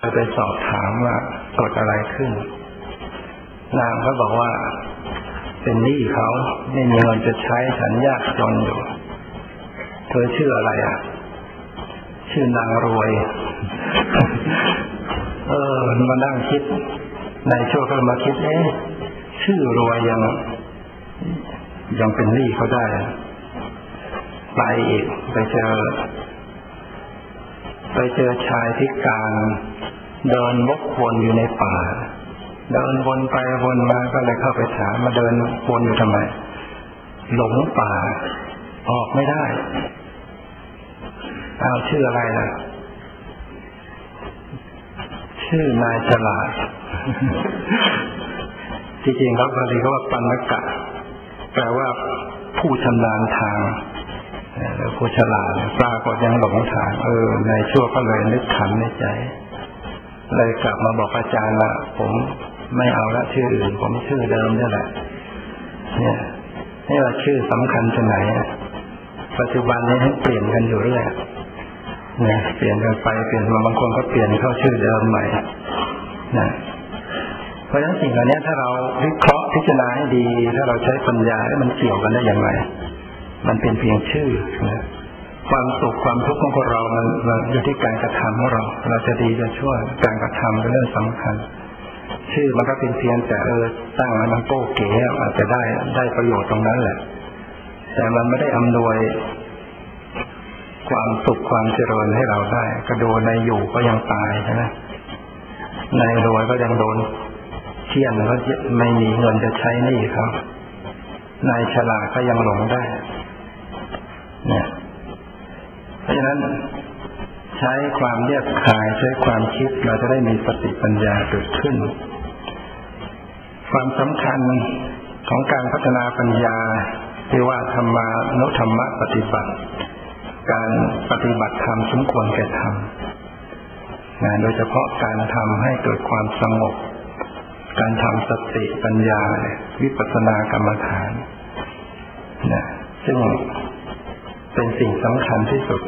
เราไปสอบถามว่าเกิดอะไรขึ้น นางก็บอกว่า เป็นหนี้เขาไม่มีเงินจะใช้ฉันยากจนอยู่ เธอชื่ออะไรอะ ชื่อนางรวย เออมานั่งคิด ในช่วงก็มาคิดเอ๊ะชื่อรวยยัง ยังเป็นหนี้เขาได้ ไปอีกไปเจอ ไปเจอชายพิการ เดินวกวนอยู่ในป่า เดินวนไปวนมาก็เลยเข้าไปถามมาเดินวนอยู่ทำไม หลงป่า ออกไม่ได้เอาชื่ออะไรล่ะ ชื่อนายฉลาดจริงๆแล้วบาลีก็ว่าปันนกะแปลว่าผู้ชำนาญทางแล้วผู้ฉลาดปรากฏยังหลงทางเออในชั่วก็เลยนึกขันในใจ เลยกลับมาบอกอาจารย์ว่าผมไม่เอาละชื่ออื่น ผมชื่อเดิมนี่แหละ เนี่ยนี่ว่าชื่อสำคัญที่ไหนปัจจุบันนี้ให้เปลี่ยนกันอยู่เรื่อยเนี่ยเปลี่ยนกันไปเปลี่ยนมาบางคนก็เปลี่ยนเข้าชื่อเดิมใหม่นะเพราะฉะนั้นสิ่งเหล่านี้ถ้าเราวิเคราะห์พิจารณาให้ดี ถ้าเราใช้ปัญญาให้มันเกี่ยวกันได้อย่างไร มันเป็นเพียงชื่อนะ ความสุขความทุกข์ของเรา มันอยู่ที่การกระทำของเรา เราจะดีจะชั่วการกระทำเป็นเรื่องสำคัญ ชื่อมันก็เป็นเพียงแต่เออตั้งมันโก้เก๋อาจจะได้ได้ประโยชน์ตรงนั้นแหละ แต่มันไม่ได้อำนวยความสุขความเจริญให้เราได้ก็โดนในอยู่ก็ยังตายใช่ไหมในรวยก็ยังโดนเที่ยนก็ไม่มีเงินจะใช้นี่ครับนายฉลาดก็ยังหลงได้ เนี่ย ราะฉะนั้นใช้ความเรียบคายใช้ความคิดเราจะได้มีสติปัญญาเกิดขึ้น ความสำคัญของการพัฒนาปัญญาที่ว่าธรรมานุธรรมะปฏิบัติ การปฏิบัติธรรมสมควรแก่ธรรมนะโดยเฉพาะการทำให้เกิดความสงบ การทำสติปัญญา วิปัสสนากรรมฐานนะซึ่งเป็นสิ่งสำคัญที่สุด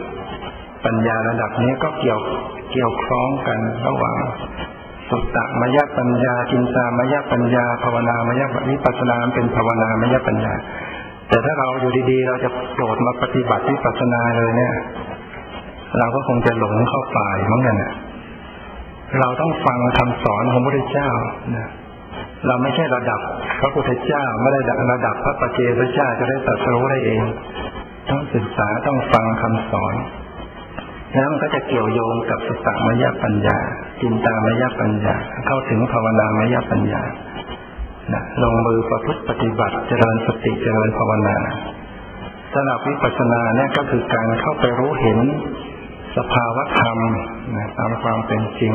ปัญญาระดับนี้ก็เกี่ยวเกี่ยวคล้องกันระหว่างสุตตะมยปัญญาจินตามยปัญญา ภาวนามยวิปัสนาเป็นภาวนามยปัญญา แต่ถ้าเราอยู่ดีๆ เราจะโดดมาปฏิบัติวิปัสนาเลยเนี่ย เราก็คงจะหลงเข้าป่ายเหมือนกันเราต้องฟังคำสอนของพระพุทธเจ้านะเราไม่ใช่ระดับพระพุทธเจ้าไม่ได้ระดับพระปเจพระเจ้าจะได้ตรัสรู้ได้เอง ต้องศึกษาต้องฟังคำสอน แล้วมันก็จะเกี่ยวโยงกับสตามยปัญญา จินตามยปัญญา เข้าถึงภาวนามยปัญญานะลงมือประพฤติปฏิบัติเจริญสติเจริญภาวนาสำหรับวิปัสสนาเนี่ยก็คือการเข้าไปรู้เห็นสภาวะธรรมนะตามความเป็นจริง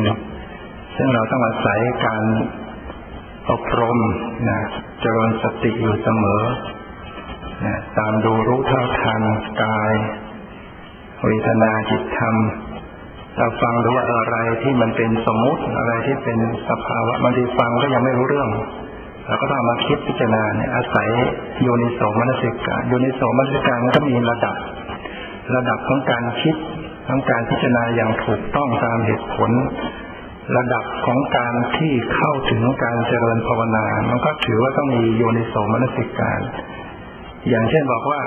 ซึ่งเราต้องอาศัยการอบรมนะเจริญสติอยู่เสมอนะตามดูรู้เท่าทันกาย เวทนาจิตธรรมเราฟังดูว่าอะไรที่มันเป็นสมมุติอะไรที่เป็นสภาวะบางทีฟังก็ยังไม่รู้เรื่องเราก็ต้องมาคิดพิจารณาเนี่ยอาศัยโยนิโสมนสิการโยนิโสมนสิการมันก็มีระดับ ระดับของการคิดของการพิจารณาอย่างถูกต้องตามเหตุผล ระดับของการที่เข้าถึงการเจริญภาวนา มันก็ถือว่าต้องมีโยนิโสมนสิการ อย่างเช่นบอกว่า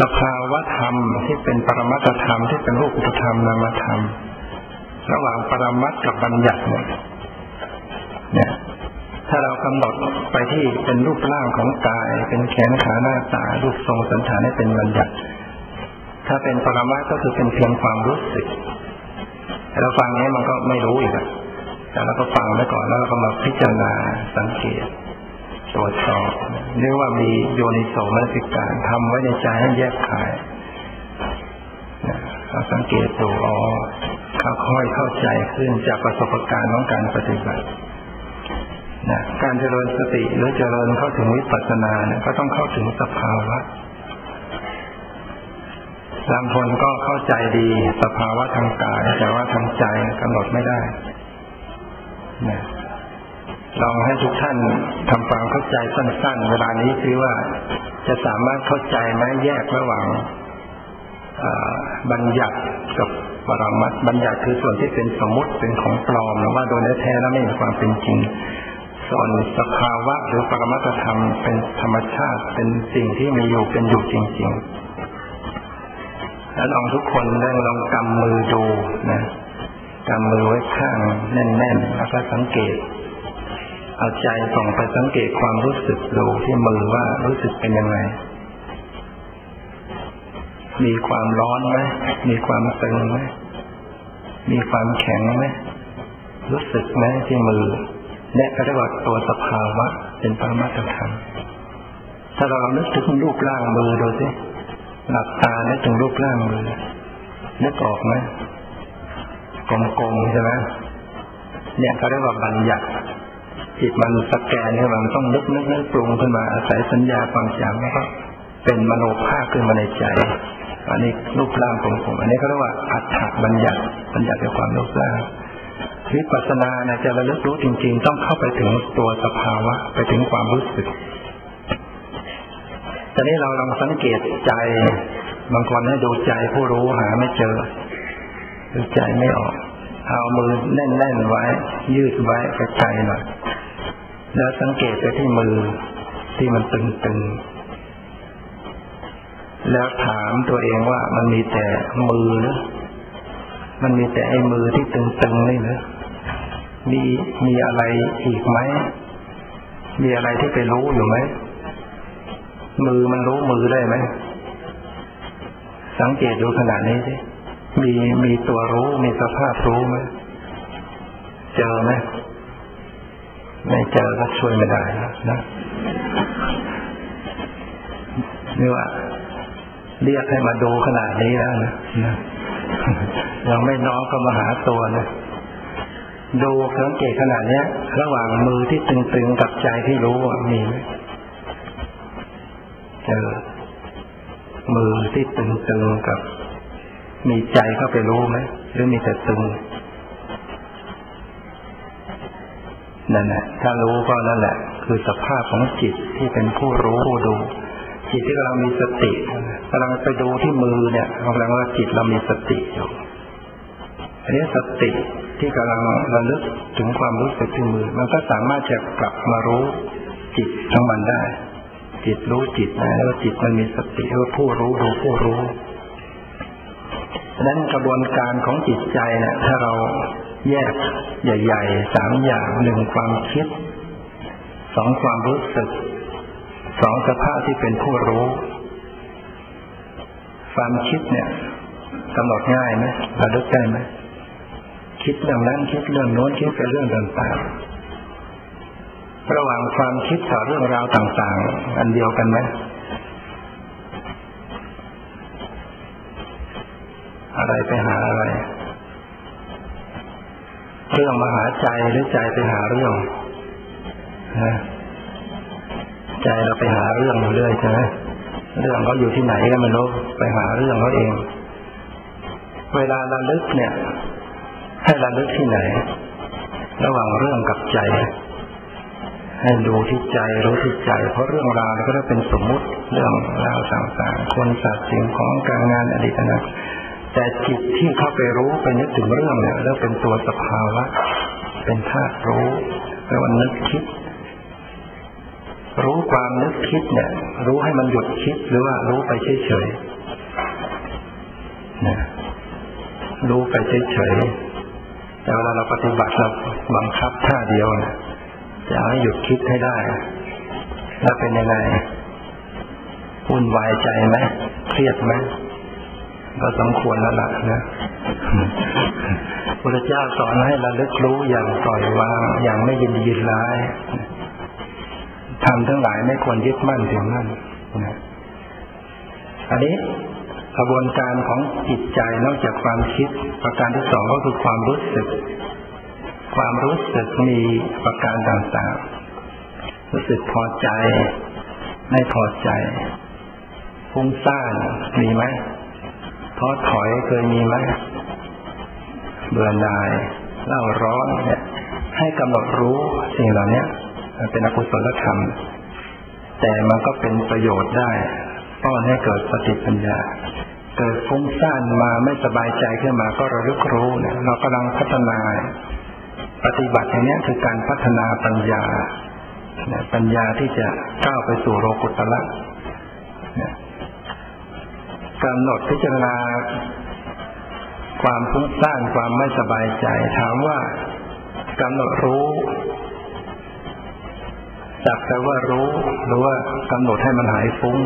สภาวะธรรมที่เป็นปรมัตธรรมที่เป็นรูปธรรมนามธรรม ระหว่างปรมัตกับบัญญัติเนี่ยเนี่ยถ้าเรากำหนดไปที่เป็นรูปร่างของกาย เป็นแขนขาหน้าตารูปทรงสันฐานให้เป็นบัญญัติ ถ้าเป็นปรมัตก็คือเป็นเพียงความรู้สึกเราฟังนี้มันก็ไม่รู้อีกแต่เราก็ฟังไว้ก่อนแล้วเราก็มาพิจารณาสังเกต ตรวจสอบเรียกว่ามีโยนิโสมนสิการทำไว้ในใจให้แยกขายเราสังเกตดูอ๋อค่อยเข้าใจขึ้นจากประสบการณ์ของการปฏิบัตินะการเจริญสติหรือเจริญเข้าถึงวิปัสสนาเนี่ยก็ต้องเข้าถึงสภาวะบางคนก็เข้าใจดีสภาวะทางกายแต่ว่าทางใจกำหนดไม่ได้นะ ลองให้ทุกท่านทำความเข้าใจสั้นๆ เวลานี้คือว่าจะสามารถเข้าใจไหมแยกระหว่างบัญญัติกับปรมัตบัญญัติคือส่วนที่เป็นสมมติเป็นของปลอมนะว่าโดยแท้แล้วไม่มีความเป็นจริง ส่วนสภาวะหรือปรมัตธรรมเป็นธรรมชาติเป็นสิ่งที่มีอยู่เป็นอยู่จริง ๆ แล้วลองทุกคนได้ลองกำมือดูนะกำมือไว้ข้างแน่นๆแล้วก็สังเกต เอาใจส่องไปสังเกตความรู้สึกดูที่มือว่ารู้สึกเป็นยังไง มีความร้อนไหมมีความตึงไหมมีความแข็งไหมรู้สึกไหมที่มือเนี่ยก็เรียกว่าตัวสภาวะ เป็นปรมาตธรรมถ้าเรานึกถึงรูปร่างมือดูสิหลับตานึกถึงรูปร่างมือนึกออกไหมกลมๆใช่ไหมเนี่ยเขาเรียกว่าบัญญัติ จิตมันสแกนขึ้นมามันต้องนึกนึกนึกปรุงขึ้นมาอาศัยสัญญาความจำแล้วก็เป็นมโนภาพขึ้นมาในใจ อันนี้รูปร่างของผมอันนี้เขาเรียกว่าอัตถบัญญัติบัญญัติในความรูปร่างวิปัสสนาเนี่ยจะระลึกรู้จริง ๆ ต้องเข้าไปถึงตัวสภาวะ ไปถึงความรู้สึกตอนนี้เราลองสังเกตใจ บางคนให้ดูใจผู้รู้หาไม่เจอดูใจไม่ออก เอามือแน่นๆไว้ ยืดไว้กระจายหน่อย แล้วสังเกตไปที่มือที่มันตึงๆ แล้วถามตัวเองว่ามันมีแต่มือหรือมันมีแต่ไอ้มือที่ตึงๆนี่หรือมีมีอะไรอีกไหม มีอะไรที่ไปรู้อยู่ไหม มือมันรู้มือได้ไหม สังเกตดูขนาดนี้สิมีมีตัวรู้มีสภาพรู้ไหม เจอไหม ไม่เจอก็ช่วยไม่ได้นะนี่ว่า เรียกให้มาดูขนาดนี้แล้วนะยังไม่น้องก็มาหาตัวนะดูสังเกตขนาดเนี้ย ระหว่างมือที่ตึงๆกับใจที่รู้มีไหมเจอมือที่ตึงๆกับ มีใจเข้าไปรู้ไหมหรือมีแต่ตึง นั่นแหละถ้ารู้ก็นั่นแหละ คือสภาพของจิตที่เป็นผู้รู้ผู้ดู จิตที่กำลังมีสติกำลังไปดูที่มือเนี่ยกำลังว่าจิตเรามีสติอยู่อันนี้สติที่กำลังระลึกถึงความรู้สึกที่มือ มันก็สามารถจะกลับมารู้จิตทั้งมันได้ จิตรู้จิตนะแล้วจิตมันมีสติเรียกว่าผู้รู้ดูผู้รู้ดังนั้นกระบวนการของจิตใจเนี่ยถ้าเรา แยกใหญ่ๆสามอย่างหนึ่งความคิดสองความรู้สึกสองสภาพที่เป็นผู้รู้ ความคิดเนี่ยกำหนดง่ายไหมระลึกได้ไหมคิดเรื่องนั้นคิดเรื่องโน้นคิดไปเรื่องต่างๆระหว่างความคิดต่อเรื่องราวต่าง ๆ อันเดียวกันไหมอะไรไปหาอะไร เรื่องมาหาใจหรือใจไปหาเรื่องนะใจเราไปหาเรื่องอยู่เรื่อยใช่ไหมเรื่องเขาอยู่ที่ไหนก็ไม่รู้ไปหาเรื่องเขาเอง เวลาระลึกเนี่ย ให้ระลึกที่ไหน ระหว่างเรื่องกับใจ ให้ดูที่ใจรู้ที่ใจ เพราะเรื่องราวก็ได้เป็นสมมุติเรื่องราวต่างๆคนสัตว์สิ่งของการงานอดีตอนาคต แต่จิตที่เข้าไปรู้ไปนึกถึงเรื่องเนี่ยแล้วเป็นตัวสภาวะ เป็นธาตุรู้แล้วนึกคิด รู้ความนึกคิดเนี่ย รู้ให้มันหยุดคิดหรือว่ารู้ไปเฉยๆนะรู้ไปเฉยๆแต่เวลาเราปฏิบัติเราบังคับท่าเดียวนะจะให้หยุดคิดให้ได้แล้วเป็นยังไงวุ่นวายใจไหมเครียดไหม ก็สมควรแล้วล่ะนะพระเจ้าสอนให้เราลึกรู้อย่างปล่อยวางอย่างไม่ยินดียินร้ายทำทั้งหลายไม่ควรยึดมั่นถึงมั่นนะอันนี้กระบวนการของจิตใจนอกจากความคิด ประการที่สองก็คือความรู้สึก ความรู้สึกมีประการต่างๆ รู้สึกพอใจ ไม่พอใจฟุ้งซ่านมีไหม ท้อถอยเคยมีไหมเบื่อหน่ายเล่าร้อนเนี่ยให้กำหนดรู้สิ่งเหล่านี้เป็นอกุศลธรรม แต่มันก็เป็นประโยชน์ได้ป้อนให้เกิดสติปัญญา เกิดฟุ้งซ่านมาไม่สบายใจขึ้นมาก็ระลึกรู้เนี่ยเรากำลังพัฒนา ปฏิบัติอย่างนี้คือการพัฒนาปัญญาปัญญาที่จะก้าวไปสู่โลกุตละ กำหนดพิจารณา ความฟุ้งซ่านความไม่สบายใจ ถามว่ากำหนดรู้จักแต่ว่ารู้หรือว่ากำหนดให้มันหายฟุ้ง